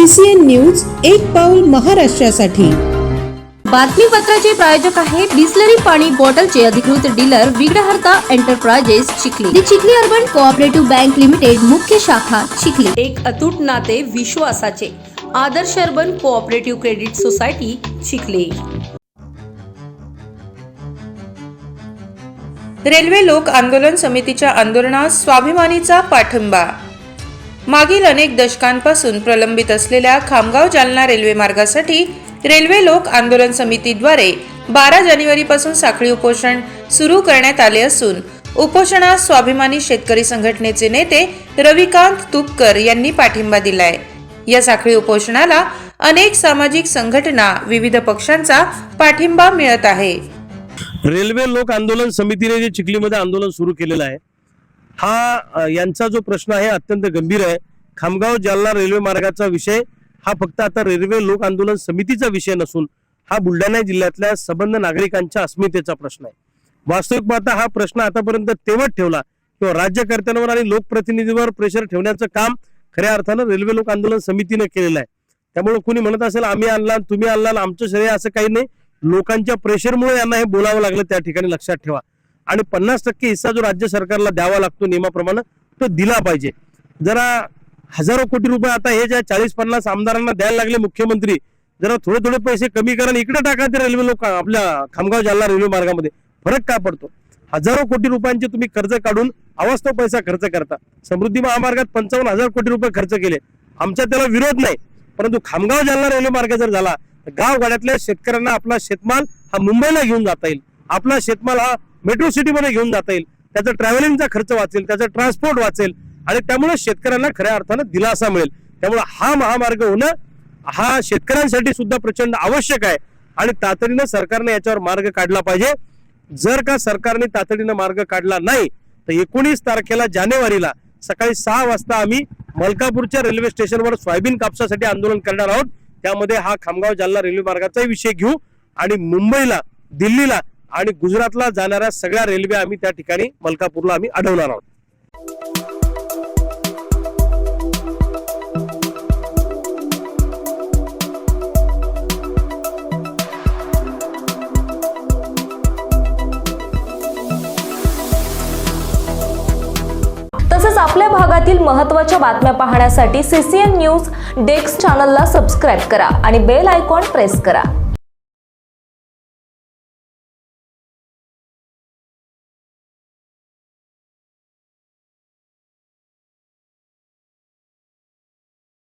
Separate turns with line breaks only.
CCN news एक पाऊल महाराष्ट्रासाठी.
बातमीपत्राचे प्रायोजक आहे बिस्लरी पाणी बॉटलचे अधिकृत dealer Vighnaharta enterprises Chikhli. The Chikhli urban cooperative bank limited मुख्य शाखा चिखली. एक अतूट नाते विश्वासाचे. Adarsh urban cooperative credit society Chikhli.
Railway लोक आंदोलन समितीच्या आंदोलनास स्वाभिमानीचा पाठिंबा मागील अनेक दशकांपासून प्रलंबित असलेल्या खामगाव जालना रेल्वे मार्गासाठी रेल्वे लोक आंदोलन समितीद्वारे बारा जानेवारीपासून साखळी उपोषण सुरू करण्यात आले असून उपोषणास स्वाभिमानी शेतकरी संघटनेचे नेते रविकांत तुपकर यांनी पाठिंबा दिलाय. या साखळी उपोषणाला अनेक सामाजिक संघटना विविध पक्षांचा पाठिंबा मिळत आहे.
रेल्वे लोक आंदोलन समितीने जे चिखलीमध्ये आंदोलन सुरू केलेलं आहे हा यांचा जो प्रश्न आहे अत्यंत गंभीर आहे. खामगाव जालना रेल्वे मार्गाचा विषय हा फक्त आता रेल्वे लोक आंदोलन समितीचा विषय नसून हा बुलढाणा जिल्ह्यातल्या सबंध नागरिकांच्या अस्मितेचा प्रश्न आहे. वास्तविक पाहता हा प्रश्न आतापर्यंत तेवत ठेवला किंवा राज्यकर्त्यांवर आणि लोकप्रतिनिधीवर प्रेशर ठेवण्याचं काम खऱ्या अर्थानं रेल्वे लोक आंदोलन समितीने केलेलं आहे. त्यामुळे कुणी म्हणत असेल आम्ही आणला तुम्ही आणला आमचं श्रेय असं काही नाही. लोकांच्या प्रेशरमुळे यांना हे बोलावं लागलं त्या ठिकाणी लक्षात ठेवा. आणि पन्नास टक्के हिस्सा जो राज्य सरकारला द्यावा लागतो नियमाप्रमाणे तो दिला पाहिजे. जरा हजारो कोटी रुपये आता हे ज्या चाळीस पन्नास आमदारांना द्यायला लागले मुख्यमंत्री जरा थोडे थोडे पैसे कमी करा इकडे टाका ते रेल्वे लोक आपल्या खामगाव जालना रेल्वे मार्गामध्ये. फरक काय पडतो? हजारो कोटी रुपयांचे तुम्ही कर्ज काढून अवास्तव पैसा खर्च करता. समृद्धी महामार्गात पंचावन्न हजार कोटी रुपये खर्च केले. आमचा त्याला विरोध नाही. परंतु खामगाव जालना रेल्वे मार्ग जर झाला तर गावगाड्यातल्या शेतकऱ्यांना आपला शेतमाल हा मुंबईला घेऊन जाता येईल. आपला शेतमाल हा मेट्रो सिटीमध्ये घेऊन जाता येईल. त्याचा ट्रॅव्हलिंगचा खर्च वाचेल त्याचा ट्रान्सपोर्ट वाचेल आणि त्यामुळे शेतकऱ्यांना खऱ्या अर्थानं दिलासा मिळेल. त्यामुळे हा महामार्ग होणं हा शेतकऱ्यांसाठी सुद्धा प्रचंड आवश्यक आहे. आणि तातडीनं सरकारने याच्यावर मार्ग काढला पाहिजे. जर का सरकारने तातडीनं मार्ग काढला नाही तर एकोणीस तारखेला जानेवारीला सकाळी सहा वाजता आम्ही मलकापूरच्या रेल्वे स्टेशनवर सोयाबीन कापसासाठी आंदोलन करणार आहोत. त्यामध्ये हा खामगाव जालना रेल्वे मार्गाचाही विषय घेऊ. आणि मुंबईला दिल्लीला आणि गुजरातला जाणाऱ्या सगळ्या रेल्वे आम्ही त्या ठिकाणी मलकापूरला आम्ही अडवणार आहोत.
तसंच आपल्या भागातील महत्त्वाच्या बातम्या पाहण्यासाठी सीसीएन न्यूज डेस्क चॅनलला सबस्क्राईब करा आणि बेल आयकॉन प्रेस करा.